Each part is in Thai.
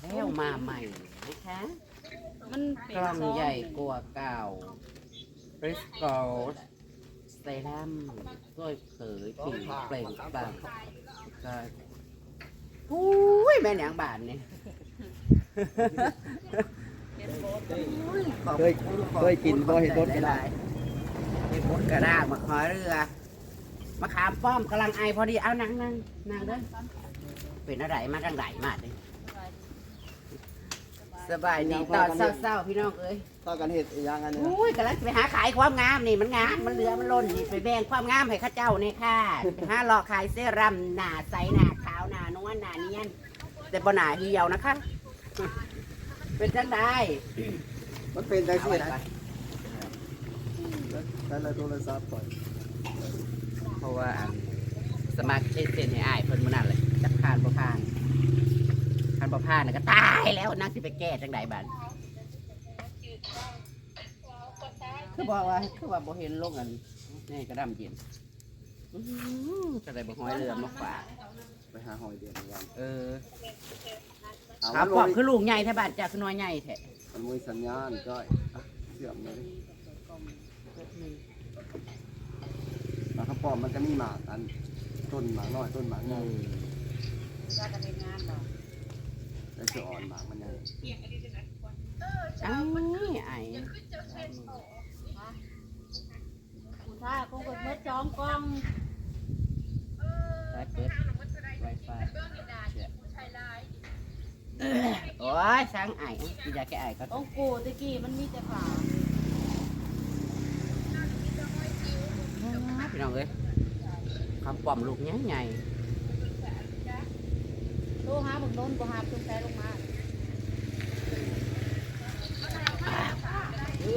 แล้วมาใหม่นะคะ มันเป็นกล้องซใหญ่กว่าเก่าบริสกอลสเตรัมช่วยเผยผิวเปล่งปลั่งก็อุ้ยแม่นางบานนี่เคยเคยกินบ่เห็นรสก็ได้เห็ดรถกระด้างมาขอเรือมาขามป้อมกำลังไอพอดีเอานั่งนั่งนั่งเด้อเป็นอะไรมาดังไหลมาเลย สบายดีตอนเศร้าๆพี่น้องเอ้ยต่อกันเห็ดอีกอย่างอันหนึงอุ้ยกำลังไปหาขายความงามนี่มันงามมันเหลือมันล้นนี่ไปแบ่งความงามให้ข้าเจ้าเนี่ยค่ะไปหาหลอกขายเสื้อรำหนาใสหนาขาวหนานวลหนาเนียนแต่บนหนาเหี่ยวนะคะ เป็นจังได้มันเป็นจังเอาซี่ไว้นะก่อนแต่ละโทรศัพท์ก่อนเพราะว่าอันสมาชิกเซ็นให้อายเพิ่นมานั่นเลยจักผ่านบ่ผ่าน ผ่านบ่ผ่าน่ะก็ตายแล้วนักสิไปแก้จังไดบัดคือบอกว่าคือว่าบ่เห็นลงอันนี่กระดำเย็นอื้อหือจะได้บ่หอยเรือมาฝากไปหาหอยเดือนวันเออเอาถามมันปอบ่มมีคือลูกใหญ่แท้บาดจากคือน้อยใหญ่แท้มันมีสัญญาณก้อยอะเสื่อมเลยปลากระป๋อมมันก็มีหมากอันต้นหมากน้อยต้นหมากใหญ่ ว่าจะเป็นงานบ่ แล้วจะอ่อนมากมันใหญ่อ้าวไอ้คุณท่าคงกดเมื่อจองกล้องไว้เปิดไวไฟโอ้ยช้างไอ้กินยาแก้ไอ้ก็องกูตะกี้มันมีแต่ขาพี่น้องเอ้ยคำปอมลูกใหญ่ใหญ่ โตหาบักโดนบ่หาตุ้งใจลงมาเด้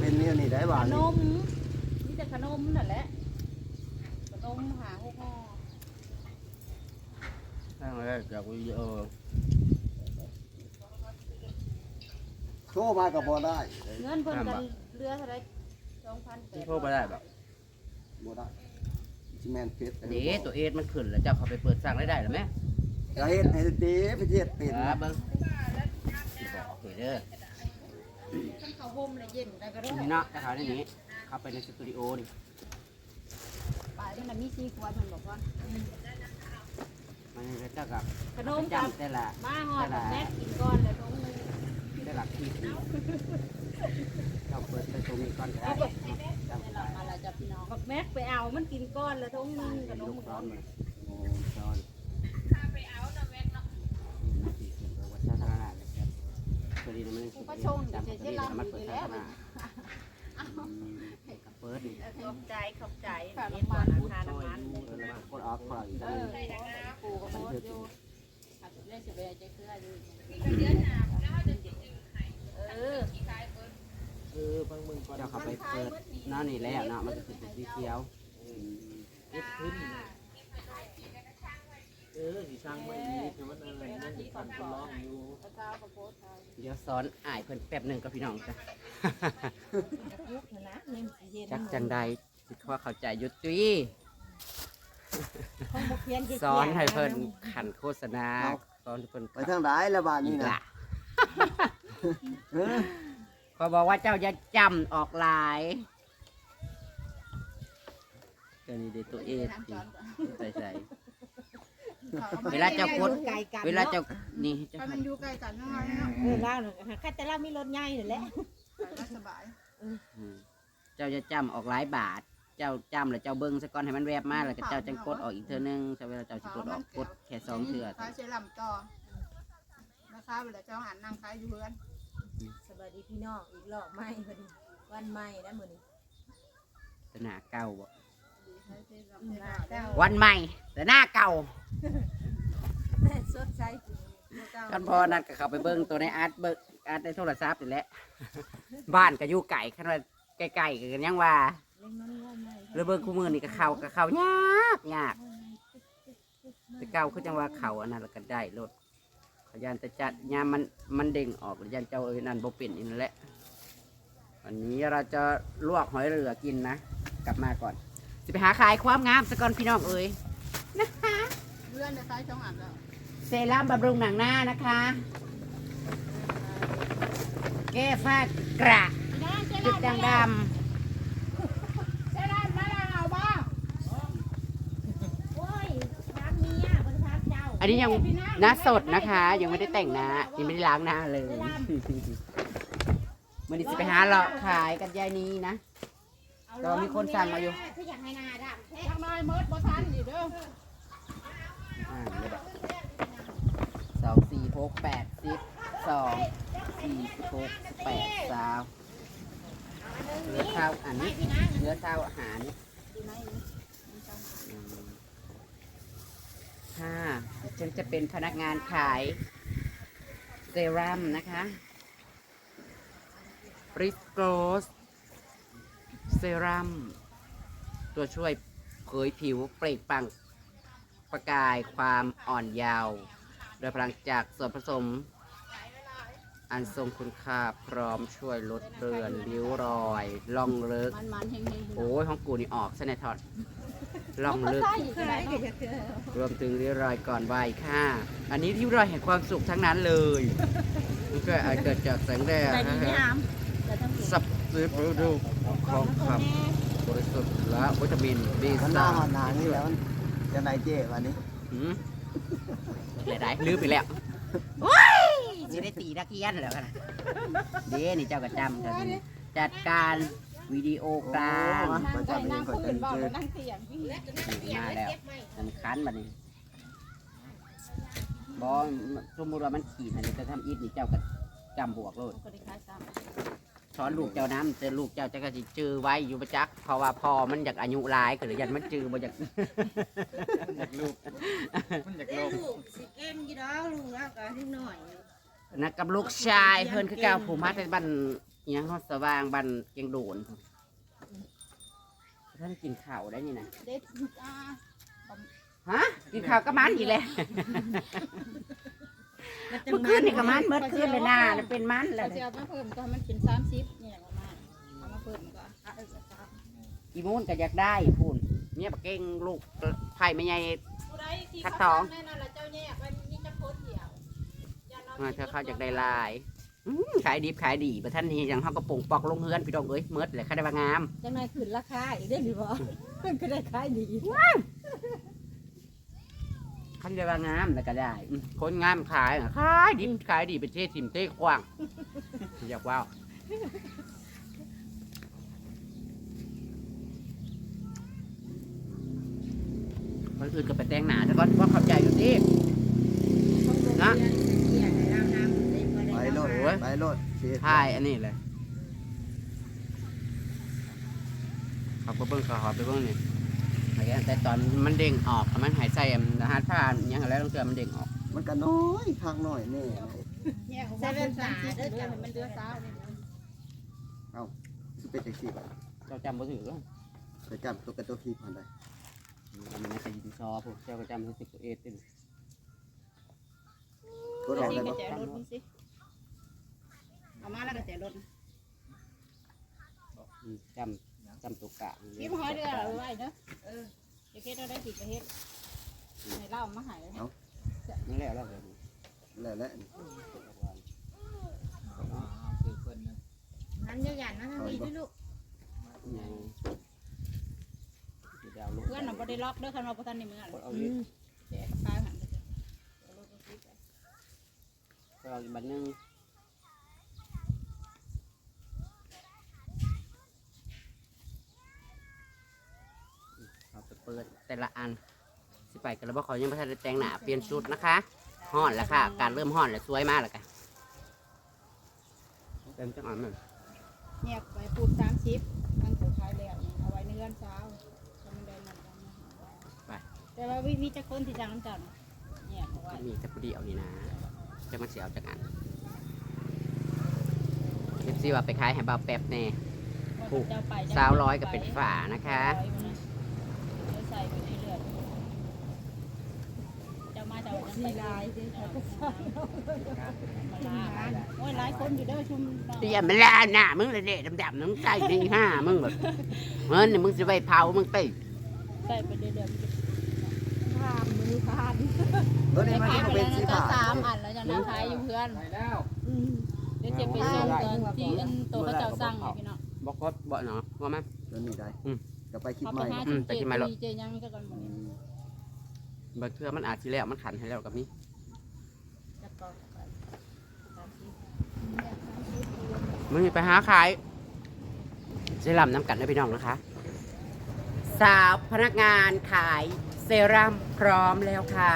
เป็นเนี่ยนี่ได้หวาขนนนี่มมีแต่ขนมนั่นแหละขนมหาหกห่อตั้งแต่จากวิดีโอโทรมาก็บ่ได้เงินเพิ่นกันเรือเท่าไรสองพันแปที่ดโทรไปได้แบบบ่ได้จิแมนเพชรเดี๋ยวตัวเอสมันขึ้นแล้วเจ้าเขาไปเปิดสั่งได้ได้หรือไม่ จะเฮ็ดให้ดีไปเฮ็ดเป็นอ่าเบิ้งบอกเด้อขั้นเขาห่มเลยเย็นได้ก็ได้นี่เนาะถ้าเขาในนี้เข้าไปในสตูดิโอนี่ป่ายมันนะมีซีขวดมันบอกว่ามันก็เจ้ากับขนมกับจำแต่ละมาหอดแม่กินก้อนแล้วต้องแต่ละคลิปนี่เราเปิดไปตรงนี้ก่อนก็ได้จำได้อะไรจะพี่น้องกับแม็กไปเอามันกินก้อนแล้วท้องนึงขนมลูกหร้อนอมมาโอ้จอน นาทีเสียงวัฒนธรรมนะครับพ อดีมันจำพอดีมันเปิดสาธารณะเปิดนี่ขอบใจขอบใจเอ็นบอลราคาน้ำมันเปิดแล้วกดออฟคอยเออปูกับโมดอยู่ขับเล่นสิเบจะเคลื่อนเออเออบางมึงก็เดี๋ยวเขาไปเปิดน้านี่แล้วนะมันจะเป็นสีเขียวเก็บขึ้น เออสีช่างไม่ดีแต่มันอะไรนั่นอีกคนก็ร้องอยู่กระเจ้ากับโพสเดี๋ยวสอนอ่ายเพิ่นแป๊บหนึ่งกับพี่น้องจ้ะ ยุกนะเล่มสีเย็นจักจังใดสิขอเข้าใจอยุติห้องบุกเพียนสอนให้เพิ่นขันโฆษณาสอนให้เพิ่นไปทางใดแล้วบ้านอีนี้กนะละเออขอบอกว่าเจ้าอย่าจำออกหลายเดี๋ยวนี้เด็ตัวเอสใส่ใส่ เวลาเจ้ากด ไกลกันเวลาเจ้านี่เจ้าถ้ามันอยู่ไกลกันเนาะเนาะเออล่าหนึ่งข้าแต่เรามีรถใหญ่อยู่แล้วไปแล้วสบายอืมเจ้าจะจำออกหลายบาท เจ้าจำแล้วเจ้าเบิ้งซะก่อนให้มันแวบมาแล้วก็เจ้าจังกดออกอีกเทื่อนึงเจ้าเวลาเจ้าสิกดออกกดแค่สองเทื่อขายเชลำต่อนะคะเวลาเจ้าหันนั่งขายอยู่เพื่อนสวัสดีพี่น้องอีกรอบใหม่พอดีวันใหม่แล้วมื้อนี้สนาเก่าบ่ขายเชลำหน้าเก้าวันใหม่แต่หน้าเก่าสดใส กันพอนัดก็เข้าไปเบิ้งตัวในอาร์ตเบิ้งอาร์ตในโทรศัพท์นี่แหละ บ้านก็อยู่ไก่ขนาดใกล้ๆกันยังว่าเล็กน้อยว่าใหม่แล้วเบิ้งคู่มือนี่ก็เข้าก็เข้ายากยากแต่เก่าคือจังว่าเข้าอันนั้นแล้วก็ได้รถขยันแต่จัดยามมันมันเด้งออกหรือยันเจ้าเอ้ยนั่นบ่เป็นอีนั่นแหละวันนี้เราจะลวกหอยเรือกินนะกลับมาก่อนสิไปหาขายความงามสะก่อนพี่น้องเอ้ยเพื่อนจะขายช่องอันแล้ว เซรั่มบำรุงหนังหน้านะคะ แก้ฝ้ากระจุดด่างดใช่ได้มาแล้วเอาบ้างโอ้ยรักเมียบริษัทเจ้าำอันนี้ยังหน้าสดนะคะ ยังไม่ได้แต่งหน้ายังไม่ได้ล้างหน้าเลยมันนี้จะไปหาเลาะขายกันยายนี้นะแต่ว่ามีคนสั่งมาอยู่คืออยากให้หนาดำแท้ยังน้อยเมิดบ่ทันอยู่เด้อ อ่าเดี๋ยวแบบสองสี่ หกแปดสิบสองสี่หกแปดสามเหลือข้าวอันนี้เหลือข้าวอาหารอืมห้าฉันจะเป็นพนักงานขายเซรั่มนะคะริสโกสเซรั่มตัวช่วยเผยผิวเปล่งปลังประกายความอ่อนเยาว์ โดยพลังจากส่วนผสม อันทรงคุณค่าพร้อมช่วยลดเลือนริ้วรอยล่องเลิกมันมันๆเฮงๆโอ้ยของกูนี่ออกเสนทอดล่องเลิกใช่อีกแล้วเนาะรวมถึงริ้วรอยก่อนวัยค่ะ อันนี้ริ้วรอยแห่งความสุขทั้งนั้นเลยมันก็อาจเกิดจากแสงแดดแต่นะดีฮะงามแต่ต้องเห็นสับซื้อประดูของคำบริสุทธิ์และวิตามินบีมันหน้าสามหอนหนานี่แล้วมันจะไหนเจ๊วันนี้หืม เลยได้ลืมไปแล้วโอ้ยสิได้ตีนักเรียนแล้วกันนะเด้นี่เจ้ากระจำเถอะนี่จัดการวิดีโอกลางโอ้นั่งใจนั่งพื้นเบาแล้วนั่งเตียงพี่มาแล้วมันคันบัดนี้บอสมมติว่ามันขีดอันนี้จะทำอีกนี่เจ้าก็จำบวกโลดคนที่ขายซ้สอนลูกเจ้าน้ำเจอลูกเจ้าจะก็สิจือไว้อยู่ประจักษ์เพราะว่าพอมันอยากอายุหลายก็หรือยันมันจือบ่อยากอยากลูกมันอยากลง กลุงแล้วก็นิดหน่อยนะกับลูกชายเพิ่นคือเก่าผูมาแต่บ้านอิหยังฮอดสว่างบ้านเกียงโดนท่านกินข้าวได้นี่นะำเด็ดอ่าฮะกินข้าวก็มันอีกแล้ว เมื่อคืนนี่ก็มันเมื่อคืนเลยนะน่ะเป็นมันแล้เราวจะเอามาเพิ่มก็ให้มันเป็นสามสิบนี่แหละประมาณเอามาเพิ่มก็อะเออสามอีมูนก็อยากได้พูนเนี่ยบักเก่งลูกไผ่ไม่ใหญ่คัดสองแน่นอนละเจ้าแยกไว้นี่จะโพสเดียว มาเธอเขาอยากได้ลายอื้อขายดีขายดีประท่านนี้ยังเขาก็ปงปอกลงเฮือนพี่ดองเอ้ยเมิดเลยค่าได้ว่างาม จังไงขึ้นราคาอีกได้หรือเปล่าก็ได้ขายดีคันได้ว่างามแล้วก็ได้อืมคนงามขายน่ะขายดีขายดีเป็นเทสิมเต้กว้าง อยากว่าวคนอื่นก็ไปแต่งหนาแต่ก็ว่าเข้าใจอยู่ที่ นะไป โลดโอ้ยไปโลดเสียถ่ายอันนี้เลยเขาไปเบิ้งเขาหอไปเบิ้งนี่ไอ้อันแต่ตอนมันเด้งออกมันหายใจอันรหัสผ่านอิหยังแล้วต้องเตือนมันเด้งออก มันก็น้อยข้างน้อยแน่แยกของว่าเป็นสามสิบเด้อมันเดือสาวนี่นะสิเป็นจังซี่บ่เจ้าจำบ่ถือหรอกไปจำตัวกับตัวขี้ผ่านได้มันในคดีซอพวกเจ้าก็จำที่สิบเอ็ดติก็ลองนี่ได้ก็บ่แจรถนี่สิ เอามาแล้วก็แจรถอืมจำจำตุกกะยิ้มหอยเดือเอาไว้เนาะเออเดี๋ยวเฮ็ดเราได้ผิดก็เฮ็ดให้เล่ามาใหายนั่นแหละแล้วเดี๋ยวนี้แล้วแหละคือเพิ่นนะหันเยอะหยันนะทางนี้ด้วยลูกยังสิได้เอาลูกเพื่อนเราบ่ได้ล็อกเด้อคันว่าบ่ทันในเมืองเอาอีกแจกปลาหันไปจ้ะเอารถมาซื้อไปเอาอีกบัดหนึง เอาไปเปิดแต่ละอัน สิไปกันแล้วบ่ขอยังไม่ทันได้แต่งหน้าเปลี่ยนชุดนะคะห่อนแล้วค่ะ การเริ่มห่อนแล้วสวยมากแล้วกันเต็มจังอ่อนมันแยกไปปูดสามสิบมันสุดท้ายแล้วนี่เอาไว้ในเรือนเช้าจะมันได้มันกันนะแต่ว่าวิมีจักคนที่จ้างน้ำเจ้าน่ะแยกเอาไว้มีแต่ผู้เดียวนี่นะจะมันเสียเอาจากอันเอฟซีว่าไปขายให้เบาแป๊บแน่ถูกเจ้ไปสาวร้อยก็เป็นฝานะคะ เดี๋ยวใส่ไปในเรือนเจ้า มาเจ้าจะไปลายเด้อเขาก็ใส่มาลาโอ้ยหลายคนอยู่เด้อชุมเตี้ยมันลาหน้ามึงเลยเด็ดำๆน้ำใจนี่ห้ามึงแบบเฮ้ยนี่มึงจะไปเผามึงตีใส่ไปเรื่อยๆถ้าามมือพานตัวนี้มันขายก็ไปเป็แล้นวสีนะผ่าสามอันแล้วจะนั่งขายอยู่เพื่อนไปแล้วอืมเดี๋ยวจะไปส่งตอนที่อันโตเขาเจ้าสั่งให้พี่น้องบอกก็บอกเนาะว่ามาตัวนี้ได้อืมจะไปคิดเขาใหไปม่หาอืจุมดไปเจ็ที่ดมาแล้วปีเจยังก็ก่อนหมดนี้ บางเทื่อมันอาจสิแล้วมันขันให้แล้วกับนี้จะต่อไปสามสิบมึงไปหาขายเซรั่มน้ำกันนะพี่น้องนะคะ สาวพนักงานขายเซรั่มพร้อมแล้วค่ะ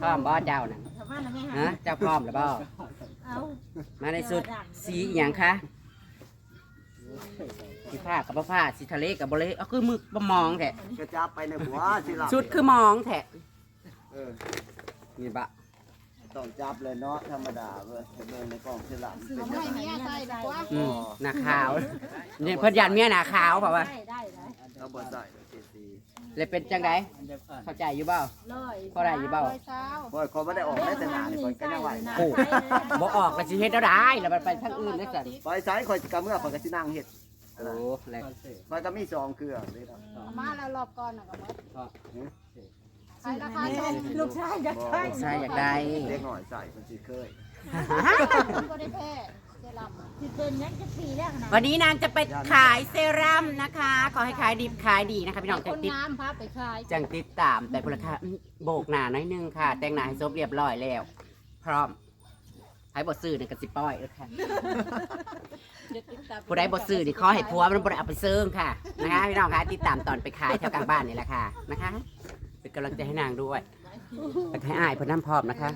พร้อมบอเจ้านะชาวบ้านนะแม่ฮะฮะเจ้าพร้อมหรือเปล่าเอามาในสุดสีอหย่างคะ สีผ้ากับผ้าสีทะเลกับบเลเอาคือมือบมองแท้กระจับไปในหัวสิหลับชุดคือมองแท้เออนี่บะต้องจับเลยเนาะธรรมดาเว้ยเบิ่งในกล่องสิหลับเป็นเอายังให้ไงเมียใส่ดีกว่าอืมหน้าขาวเนี่ยเพิ่นยันเมียหน้าขาวเปล่าวะได้ได้ได้เราบ่ใส่เจ็ดสีเลยเป็นจังไดเข้าใจอยู่เปล่าร้อยพอได้อยู่เปล่าร้อยเช้าโอ้ยเขาไม่ได้ออกได้แต่หนานี่ก่อนก็ยังไหวโอ้บ่ออกแล้วสิเฮ็ดเอาได้แล้วมันไปทางอื่นได้สั่น ไปใช้คอยกำเมื่อคอยก็สินั่งเฮ็ด โอ้แหลกคอยก็มีซองเกลือเลยครับเอามาแล้วรอบก่อนน่ะก็หมดก็ขายราคาส่งลูกชายอยากได้ใช่อยากได้เล็กหน่อยใส่มันสิเคยก็ได้แพ้เจลัมสิเป็นยังจะปีแล้วนะวันนี้นางจะไปขายเซรั่มนะคะ ขอให้ขายดีขายดีนะคะพี่น้องคจังนติดงามพาไปขายจังติดตามแต่พลค่ะอื้อโบกหน้าน้อยนึงค่ะ แต่งหน้าให้ซบเรียบร้อยแล้ว พร้อมให้บทซื้อนี่ก็สิป้อยแล้วค่ะ ผู้ใดบทซื้อนี่ขอให้ผัวมันบ่ได้เอาไปเซิงค่ะนะคะพี่น้องคะติดตามตอนไปขายแถวกลางบ้านนี่แหละค่ะนะคะ เป็นกำลังใจให้นางด้วยไปให้อายเพนน้ำพร้อมนะคะ